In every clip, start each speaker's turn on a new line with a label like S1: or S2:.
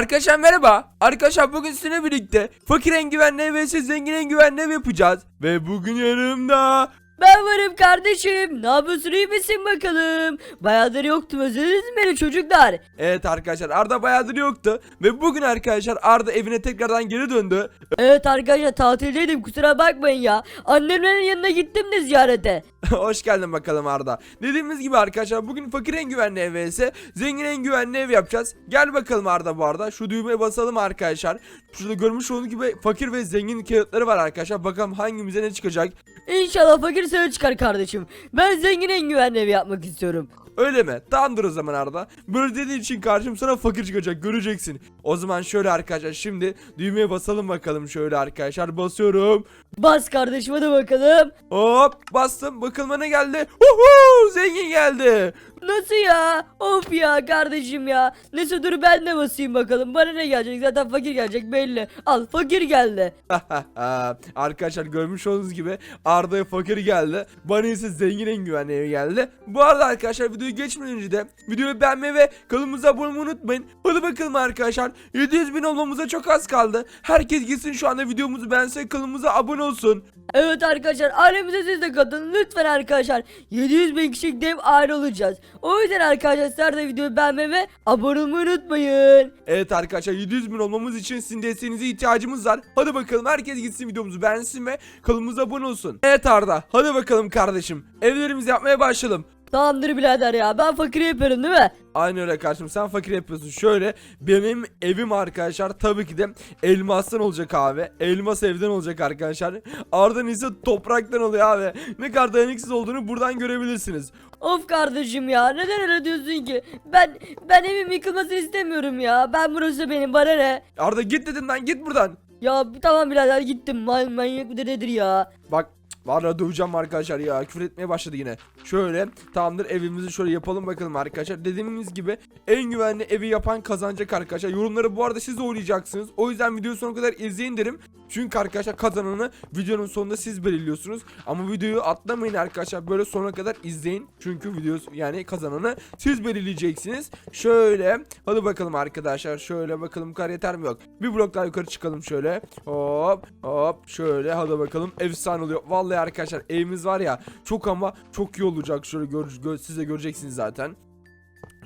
S1: Arkadaşlar merhaba. Arkadaşlar bugün sizinle birlikte fakir en güvenli vs zengin en güvenli yapacağız. Ve bugün yanımda
S2: Ben varım kardeşim. Ne yapıyorsun iyi misin bakalım? Bayağıdır yoktum özlediniz mi beni çocuklar?
S1: Evet arkadaşlar Arda bayağıdır yoktu. Ve bugün arkadaşlar Arda evine tekrardan geri döndü.
S2: Evet arkadaşlar tatildeydim kusura bakmayın ya. Annemlerin yanına gittim de ziyarete.
S1: Hoş geldin bakalım Arda. Dediğimiz gibi arkadaşlar bugün fakir en güvenli ev vs zengin en güvenli ev yapacağız. Gel bakalım Arda bu arada. Şu düğmeye basalım arkadaşlar. Şurada görmüş olduğunuz gibi fakir ve zengin kağıtları var arkadaşlar. Bakalım hangimize ne çıkacak.
S2: İnşallah fakir sana çıkar kardeşim. Ben zengin en güvenli evi yapmak istiyorum.
S1: Öyle mi? Tamamdır o zaman Arda. Böyle dediğin için karşım sana fakir çıkacak göreceksin. O zaman şöyle arkadaşlar şimdi düğmeye basalım bakalım şöyle arkadaşlar basıyorum.
S2: Bas kardeşim hadi bakalım.
S1: Hop bastım bakalım ne geldi. Uhu zengin geldi.
S2: Nasıl ya? Of ya kardeşim ya. Neyse dur ben de basayım bakalım. Bana ne gelecek? Zaten fakir gelecek belli. Al fakir geldi.
S1: arkadaşlar görmüş olduğunuz gibi Arda'ya fakir geldi. Bana ise zengin en güvenli evi geldi. Bu arada arkadaşlar videoyu geçmeden önce de videoyu beğenmeyi ve kanalımıza abone olmayı unutmayın. Hadi bakalım arkadaşlar 700 bin olmamıza çok az kaldı. Herkes gitsin şu anda videomuzu beğense kanalımıza abone olsun.
S2: Evet arkadaşlar ailemize siz de katılın lütfen arkadaşlar 700 bin kişilik dev aile olacağız O yüzden arkadaşlar de videoyu beğenmeyi ve abone olmayı unutmayın
S1: Evet arkadaşlar 700 bin olmamız için sizin desteğinize ihtiyacımız var. Hadi bakalım herkes gitsin videomuzu beğensin ve kanalımıza abone olsun. Evet Arda hadi bakalım kardeşim evlerimizi yapmaya başlayalım.
S2: Tamamdır birader ya ben fakiri yaparım değil mi?
S1: Aynı öyle kardeşim sen fakir yapıyorsun. Şöyle benim evim arkadaşlar tabii ki de elmastan olacak abi. Elmas evden olacak arkadaşlar. Arda'nın ise topraktan oluyor abi. Ne kadar dayanıksız olduğunu buradan görebilirsiniz.
S2: Of kardeşim ya neden öyle diyorsun ki? Ben ben evim yıkılmasını istemiyorum ya ben burası benim bana ne?
S1: Arda git dedim lan git buradan.
S2: Ya tamam birader gittim Man manyak bir nedir ya?
S1: Bak Valla döveceğim arkadaşlar ya küfür etmeye başladı yine. Şöyle tamamdır evimizi şöyle yapalım bakalım arkadaşlar. Dediğimiz gibi en güvenli evi yapan kazanacak arkadaşlar. Yorumları bu arada siz de oylayacaksınız. O yüzden videoyu sonuna kadar izleyin derim. Çünkü arkadaşlar kazananı videonun sonunda siz belirliyorsunuz. Ama videoyu atlamayın arkadaşlar. Böyle sonuna kadar izleyin. Çünkü video yani kazananı siz belirleyeceksiniz. Şöyle hadi bakalım arkadaşlar. Şöyle bakalım kar yeter mi yok. Bir blok daha yukarı çıkalım şöyle. Hop hop şöyle hadi bakalım. Efsane oluyor. Vallahi arkadaşlar evimiz var ya çok ama çok iyi olacak. Şöyle gör, gö- siz de göreceksiniz zaten.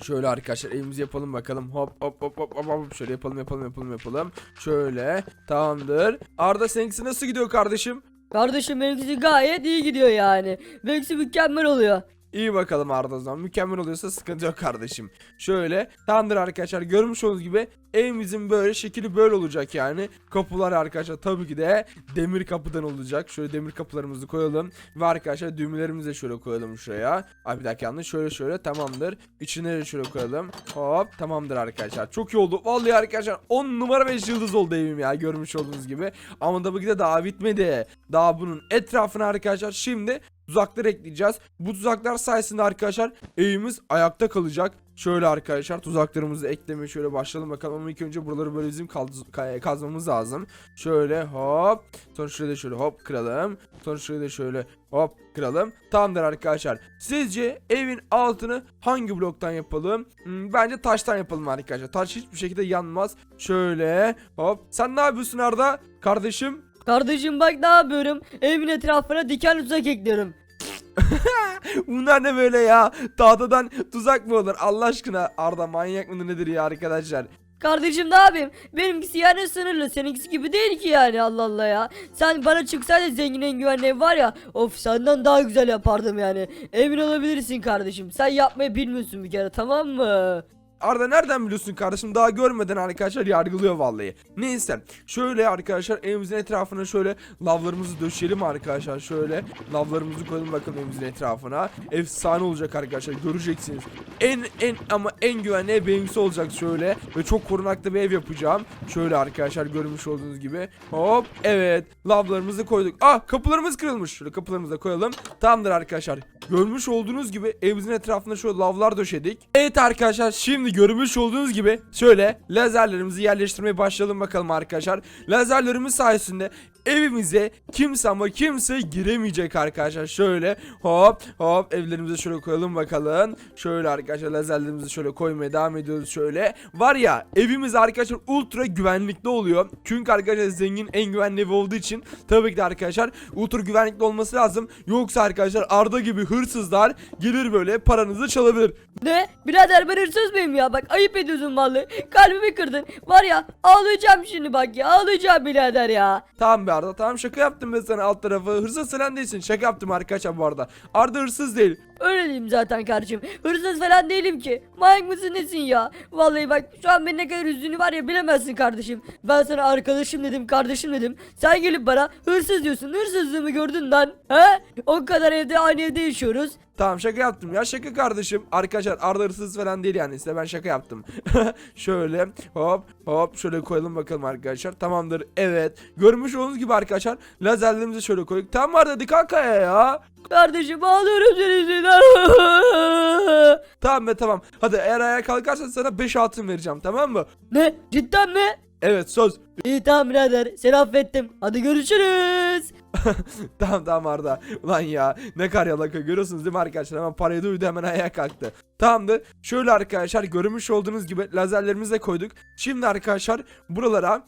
S1: Şöyle arkadaşlar evimizi yapalım bakalım. Hop hop hop hop hop hop. Şöyle yapalım yapalım yapalım yapalım. Şöyle tamamdır. Arda seninkisi nasıl gidiyor kardeşim?
S2: Kardeşim benimkisi gayet iyi gidiyor yani. Benimkisi mükemmel oluyor.
S1: İyi bakalım Arda zaman. Mükemmel oluyorsa sıkıntı yok kardeşim. Şöyle tamamdır arkadaşlar. Görmüş olduğunuz gibi evimizin böyle şekli böyle olacak yani. Kapılar arkadaşlar tabii ki de demir kapıdan olacak. Şöyle demir kapılarımızı koyalım. Ve arkadaşlar düğmelerimizi de şöyle koyalım şuraya. Ay bir dakika yanlış. Şöyle şöyle tamamdır. İçine de şöyle koyalım. Hop tamamdır arkadaşlar. Çok iyi oldu. Vallahi arkadaşlar 10 numara 5 yıldız oldu evim ya. Görmüş olduğunuz gibi. Ama tabii ki de daha bitmedi. Daha bunun etrafına arkadaşlar şimdi tuzaklar ekleyeceğiz. Bu tuzaklar sayesinde arkadaşlar evimiz ayakta kalacak. Şöyle arkadaşlar tuzaklarımızı eklemeye şöyle başlayalım bakalım ama ilk önce buraları böyle bizim kaz- ka- kazmamız lazım. Şöyle hop sonra şurada şöyle hop kıralım. Sonra şurada şöyle hop kıralım. Tamamdır arkadaşlar. Sizce evin altını hangi bloktan yapalım? Hmm, bence taştan yapalım arkadaşlar. Taş hiçbir şekilde yanmaz. Şöyle hop. Sen ne yapıyorsun Arda? Kardeşim
S2: Kardeşim bak ne yapıyorum? Evimin etrafına diken tuzak ekliyorum.
S1: Bunlar ne böyle ya? Tahtadan tuzak mı olur? Allah aşkına Arda manyak mıdır nedir ya arkadaşlar?
S2: Kardeşim ne yapayım? Benimkisi yani sınırlı. Seninkisi gibi değil ki yani Allah Allah ya. Sen bana çıksaydın zengin en güvenli ev var ya. Of senden daha güzel yapardım yani. Emin olabilirsin kardeşim. Sen yapmayı bilmiyorsun bir kere tamam mı?
S1: Arda nereden biliyorsun kardeşim? Daha görmeden arkadaşlar yargılıyor vallahi. Neyse. Şöyle arkadaşlar evimizin etrafına şöyle lavlarımızı döşeyelim arkadaşlar. Şöyle lavlarımızı koyalım bakalım evimizin etrafına. Efsane olacak arkadaşlar. Göreceksiniz. En en ama en güvenli ev benimkisi olacak şöyle. Ve çok korunaklı bir ev yapacağım. Şöyle arkadaşlar görmüş olduğunuz gibi. Hop. Evet. Lavlarımızı koyduk. Ah kapılarımız kırılmış. Şöyle kapılarımızı da koyalım. Tamamdır arkadaşlar. Görmüş olduğunuz gibi evimizin etrafına şöyle lavlar döşedik. Evet arkadaşlar şimdi Şimdi görmüş olduğunuz gibi şöyle lazerlerimizi yerleştirmeye başlayalım bakalım arkadaşlar. Lazerlerimiz sayesinde evimize kimse ama kimse giremeyecek arkadaşlar. Şöyle hop hop evlerimize şöyle koyalım bakalım. Şöyle arkadaşlar lazerlerimizi şöyle koymaya devam ediyoruz şöyle. Var ya evimiz arkadaşlar ultra güvenlikli oluyor. Çünkü arkadaşlar zengin en güvenli evi olduğu için tabii ki de arkadaşlar ultra güvenlikli olması lazım. Yoksa arkadaşlar Arda gibi hırsızlar gelir böyle paranızı çalabilir.
S2: Ne? Birader ben hırsız mıyım ya? Bak ayıp ediyorsun vallahi. Kalbimi kırdın. Var ya ağlayacağım şimdi bak ya. Ağlayacağım birader ya.
S1: Tamam be Arda tamam şaka yaptım ben sana alt tarafı. Hırsız falan değilsin. Şaka yaptım arkadaşlar bu arada. Arda hırsız değil.
S2: Öyle diyeyim zaten kardeşim. Hırsız falan değilim ki. Manyak mısın nesin ya? Vallahi bak şu an benim ne kadar üzdüğünü var ya bilemezsin kardeşim. Ben sana arkadaşım dedim kardeşim dedim. Sen gelip bana hırsız diyorsun. Hırsızlığımı gördün lan. He? O kadar evde aynı evde yaşıyoruz.
S1: Tamam şaka yaptım ya şaka kardeşim. Arkadaşlar Arda hırsız falan değil yani size ben şaka yaptım. şöyle hop hop şöyle koyalım bakalım arkadaşlar. Tamamdır evet. Görmüş olduğunuz gibi arkadaşlar lazerlerimizi şöyle koyduk. Tamam Arda hadi kalk ya.
S2: Kardeşim ağlıyorum senin yüzünden.
S1: Tamam be tamam. Hadi eğer ayağa kalkarsan sana 5 altın vereceğim tamam mı?
S2: ne? Cidden mi?
S1: Evet söz.
S2: İyi tamam birader seni affettim. Hadi görüşürüz.
S1: tamam tamam Arda. Ulan ya ne kar yalaka görüyorsunuz değil mi arkadaşlar? Hemen parayı duydu hemen ayağa kalktı. Tamamdır. Şöyle arkadaşlar görmüş olduğunuz gibi lazerlerimizi de koyduk. Şimdi arkadaşlar buralara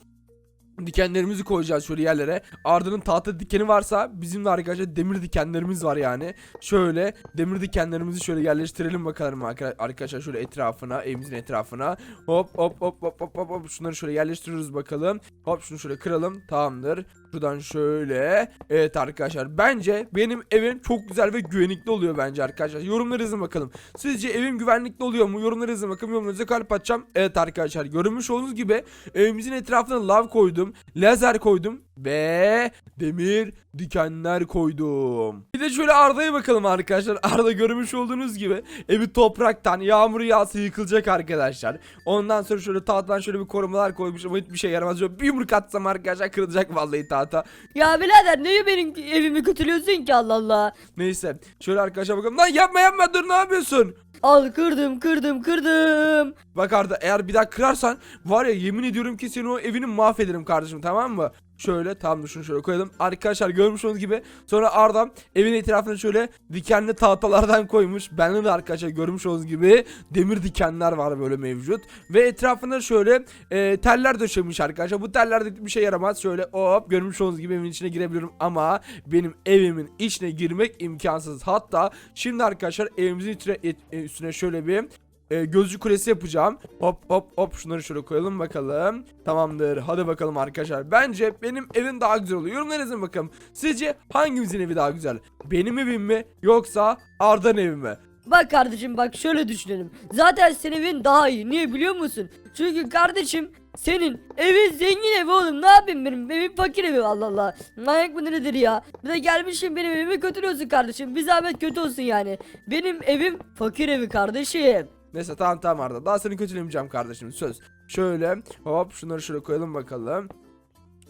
S1: dikenlerimizi koyacağız şöyle yerlere. Arda'nın tahta dikeni varsa bizim de arkadaşlar demir dikenlerimiz var yani. Şöyle demir dikenlerimizi şöyle yerleştirelim bakalım arka- arkadaşlar şöyle etrafına, evimizin etrafına. Hop hop hop hop hop hop hop şunları şöyle yerleştiriyoruz bakalım. Hop şunu şöyle kıralım. Tamamdır. Şuradan şöyle. Evet arkadaşlar bence benim evim çok güzel ve güvenlikli oluyor bence arkadaşlar. Yorumları yazın bakalım. Sizce evim güvenlikli oluyor mu? Yorumları yazın bakalım. Yorumlarınıza kalp atacağım. Evet arkadaşlar görmüş olduğunuz gibi evimizin etrafına lav koydum. Lazer koydum. Ve demir dikenler koydum. Bir de şöyle Arda'ya bakalım arkadaşlar. Arda görmüş olduğunuz gibi evi topraktan yağmur yağsa yıkılacak arkadaşlar. Ondan sonra şöyle tahtadan şöyle bir korumalar koymuş ama hiçbir şey yaramaz. Şöyle bir yumruk atsam arkadaşlar kırılacak vallahi tahta.
S2: Ya birader niye benim evimi kötülüyorsun ki Allah Allah.
S1: Neyse şöyle arkadaşlar bakalım. Lan yapma yapma dur ne yapıyorsun?
S2: Al kırdım kırdım kırdım.
S1: Bak Arda eğer bir daha kırarsan var ya yemin ediyorum ki seni o evini mahvederim kardeşim tamam mı? Şöyle tam şunu şöyle koyalım. Arkadaşlar görmüş olduğunuz gibi sonra Arda evin etrafına şöyle dikenli tahtalardan koymuş. Bende de arkadaşlar görmüş olduğunuz gibi demir dikenler var böyle mevcut. Ve etrafına şöyle e, teller döşemiş arkadaşlar. Bu teller de bir şey yaramaz. Şöyle hop görmüş olduğunuz gibi evin içine girebiliyorum ama benim evimin içine girmek imkansız. Hatta şimdi arkadaşlar evimizin içine, e, üstüne şöyle bir e, gözcü kulesi yapacağım. Hop hop hop şunları şöyle koyalım bakalım. Tamamdır. Hadi bakalım arkadaşlar. Bence benim evim daha güzel oluyor. Yorumlara yazın bakalım. Sizce hangimizin evi daha güzel? Benim evim mi yoksa Arda'nın evi mi?
S2: Bak kardeşim bak şöyle düşünelim. Zaten senin evin daha iyi. Niye biliyor musun? Çünkü kardeşim senin evin zengin evi oğlum. Ne yapayım benim evim fakir evi Allah Allah. Manyak mı nedir ya? Bir de gelmişim benim evimi kötülüyorsun kardeşim. Bir zahmet kötü olsun yani. Benim evim fakir evi kardeşim.
S1: Neyse tamam tamam Arda. Daha seni kötülemeyeceğim kardeşim söz. Şöyle hop şunları şöyle koyalım bakalım.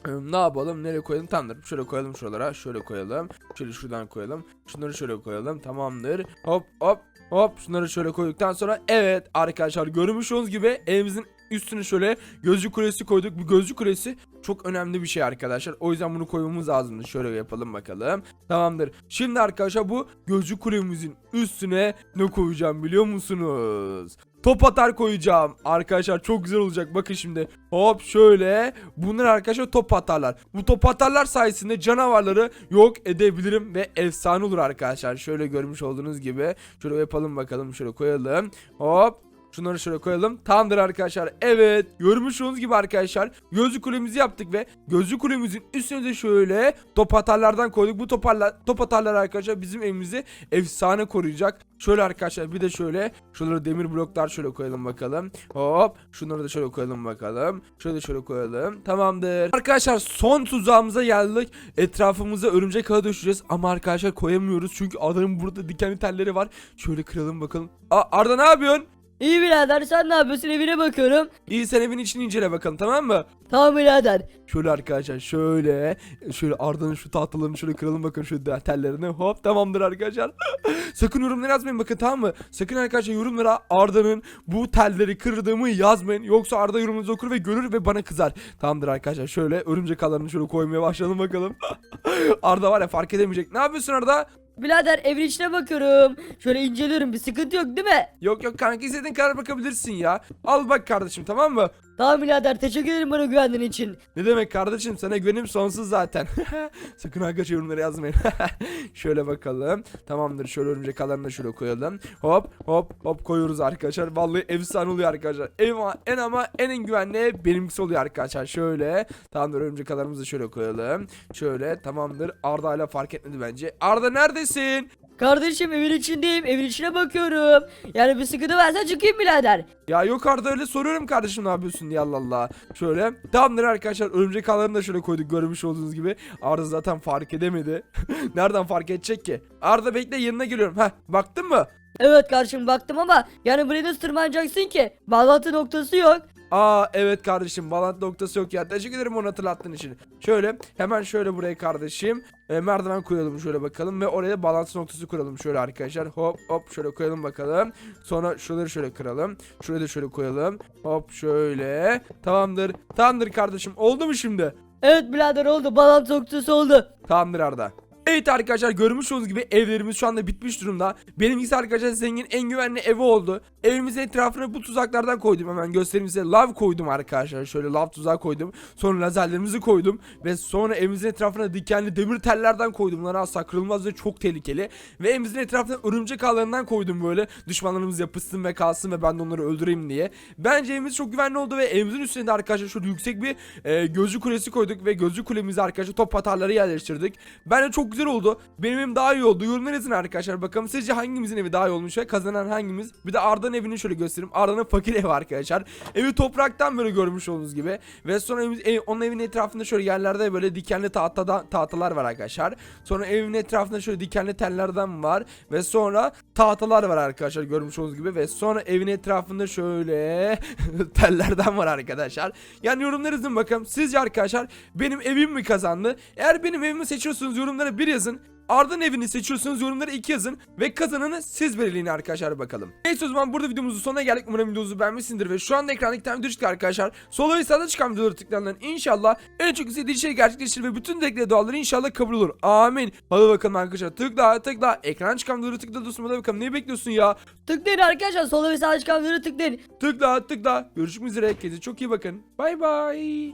S1: Ne yapalım? Nereye koyalım? Tamamdır. Şöyle koyalım şuralara. Şöyle koyalım. Şöyle şuradan koyalım. Şunları şöyle koyalım. Tamamdır. Hop hop hop. Şunları şöyle koyduktan sonra evet arkadaşlar görmüş olduğunuz gibi evimizin üstüne şöyle gözcü kulesi koyduk. Bu gözcü kulesi çok önemli bir şey arkadaşlar. O yüzden bunu koymamız lazım. Şöyle yapalım bakalım. Tamamdır. Şimdi arkadaşlar bu gözcü kulemizin üstüne ne koyacağım biliyor musunuz? Top atar koyacağım. Arkadaşlar çok güzel olacak. Bakın şimdi. Hop şöyle. Bunlar arkadaşlar top atarlar. Bu top atarlar sayesinde canavarları yok edebilirim ve efsane olur arkadaşlar. Şöyle görmüş olduğunuz gibi. Şöyle yapalım bakalım. Şöyle koyalım. Hop. Şunları şöyle koyalım. Tamamdır arkadaşlar. Evet. Görmüş olduğunuz gibi arkadaşlar. Gözlü kulemizi yaptık ve gözlü kulemizin üstüne de şöyle top atarlardan koyduk. Bu toparlar, top atarlar arkadaşlar bizim evimizi efsane koruyacak. Şöyle arkadaşlar bir de şöyle şuraları demir bloklar şöyle koyalım bakalım. Hop. Şunları da şöyle koyalım bakalım. Şöyle şöyle koyalım. Tamamdır. Arkadaşlar son tuzağımıza geldik. Etrafımıza örümcek ağı düşeceğiz ama arkadaşlar koyamıyoruz çünkü adamın burada dikenli telleri var. Şöyle kıralım bakalım. Aa, Arda ne yapıyorsun?
S2: İyi birader sen ne yapıyorsun evine bakıyorum.
S1: İyi sen evin içini incele bakalım tamam mı?
S2: Tamam birader.
S1: Şöyle arkadaşlar şöyle şöyle Arda'nın şu tahtalarını şöyle kıralım bakın şu tellerini hop tamamdır arkadaşlar. Sakın yorumlara yazmayın bakın tamam mı? Sakın arkadaşlar yorumlara Arda'nın bu telleri kırdığımı yazmayın. Yoksa Arda yorumunuzu okur ve görür ve bana kızar. Tamamdır arkadaşlar şöyle örümcek ağlarını şöyle koymaya başlayalım bakalım. Arda var ya fark edemeyecek. Ne yapıyorsun Arda?
S2: Birader evin içine bakıyorum. Şöyle inceliyorum bir sıkıntı yok değil mi?
S1: Yok yok kanka istediğin kadar bakabilirsin ya. Al bak kardeşim tamam mı?
S2: Tamam birader teşekkür ederim bana güvendiğin için.
S1: Ne demek kardeşim sana güvenim sonsuz zaten. Sakın arkadaşlar yorumlara yazmayın. şöyle bakalım. Tamamdır şöyle örümcek ağlarını da şöyle koyalım. Hop hop hop koyuyoruz arkadaşlar. Vallahi efsane oluyor arkadaşlar. En ama en ama en en güvenli benimkisi oluyor arkadaşlar. Şöyle. Tamamdır örümcek ağlarımızı da şöyle koyalım. Şöyle tamamdır. Arda ile fark etmedi bence. Arda neredesin?
S2: Kardeşim evin içindeyim evin içine bakıyorum. Yani bir sıkıntı varsa çıkayım birader.
S1: Ya yok Arda öyle soruyorum kardeşim ne yapıyorsun diye Allah Allah. Şöyle tamamdır arkadaşlar örümcek ağlarını da şöyle koyduk görmüş olduğunuz gibi. Arda zaten fark edemedi. Nereden fark edecek ki? Arda bekle yanına geliyorum. Heh baktın mı?
S2: Evet karşım baktım ama yani buraya nasıl tırmanacaksın ki? Bağlantı noktası yok.
S1: Aa evet kardeşim bağlantı noktası yok ya. Teşekkür ederim onu hatırlattığın için. Şöyle hemen şöyle buraya kardeşim. E, merdiven koyalım şöyle bakalım ve oraya bağlantı noktası kuralım şöyle arkadaşlar. Hop hop şöyle koyalım bakalım. Sonra şuraları şöyle kıralım. Şurayı da şöyle koyalım. Hop şöyle. Tamamdır. Tamamdır kardeşim. Oldu mu şimdi?
S2: Evet birader oldu bağlantı noktası oldu.
S1: Tamamdır Arda. Evet arkadaşlar görmüş olduğunuz gibi evlerimiz şu anda bitmiş durumda. Benimkisi arkadaşlar zengin en güvenli evi oldu. Evimizin etrafına bu tuzaklardan koydum hemen göstereyim size. Lav koydum arkadaşlar. Şöyle lav tuzağı koydum. Sonra lazerlerimizi koydum. Ve sonra evimizin etrafına dikenli demir tellerden koydum. Bunlar asla ve çok tehlikeli. Ve evimizin etrafına örümcek ağlarından koydum böyle. Düşmanlarımız yapışsın ve kalsın ve ben de onları öldüreyim diye. Bence evimiz çok güvenli oldu ve evimizin üstünde de arkadaşlar şöyle yüksek bir e, gözcü kulesi koyduk. Ve gözcü kulemize arkadaşlar top atarları yerleştirdik. Bence çok güzel oldu. Benim evim daha iyi oldu. Yorumlar yazın arkadaşlar. Bakalım sizce hangimizin evi daha iyi olmuş ve kazanan hangimiz? Bir de Arda'nın evini şöyle göstereyim. Arda'nın fakir evi arkadaşlar. Evi topraktan böyle görmüş olduğunuz gibi. Ve sonra evimiz, ev- onun evinin etrafında şöyle yerlerde böyle dikenli tahtada, tahtalar var arkadaşlar. Sonra evimin etrafında şöyle dikenli tellerden var. Ve sonra tahtalar var arkadaşlar görmüş olduğunuz gibi. Ve sonra evin etrafında şöyle tellerden var arkadaşlar. Yani yorumlar yazın bakalım. Sizce arkadaşlar benim evim mi kazandı? Eğer benim evimi seçiyorsunuz yorumlara bir yazın. Arda'nın evini seçiyorsanız yorumlara iki yazın ve kazananı siz belirleyin arkadaşlar bakalım. Neyse o zaman burada videomuzun sonuna geldik. Umarım videomuzu beğenmişsindir ve şu anda ekranda iki tane video çıktı arkadaşlar. Sola ve sağda çıkan videoları tıklanan inşallah en çok istediği şey gerçekleşir ve bütün dilekleri duaları inşallah kabul olur. Amin. Hadi bakalım arkadaşlar tıkla tıkla ekran çıkan videoları tıkla dostum hadi bakalım ne bekliyorsun ya?
S2: Tıklayın arkadaşlar sola ve sağ çıkan videoları tıklayın.
S1: Tıkla tıkla. Görüşmek üzere. Kendinize çok iyi bakın. Bay bay.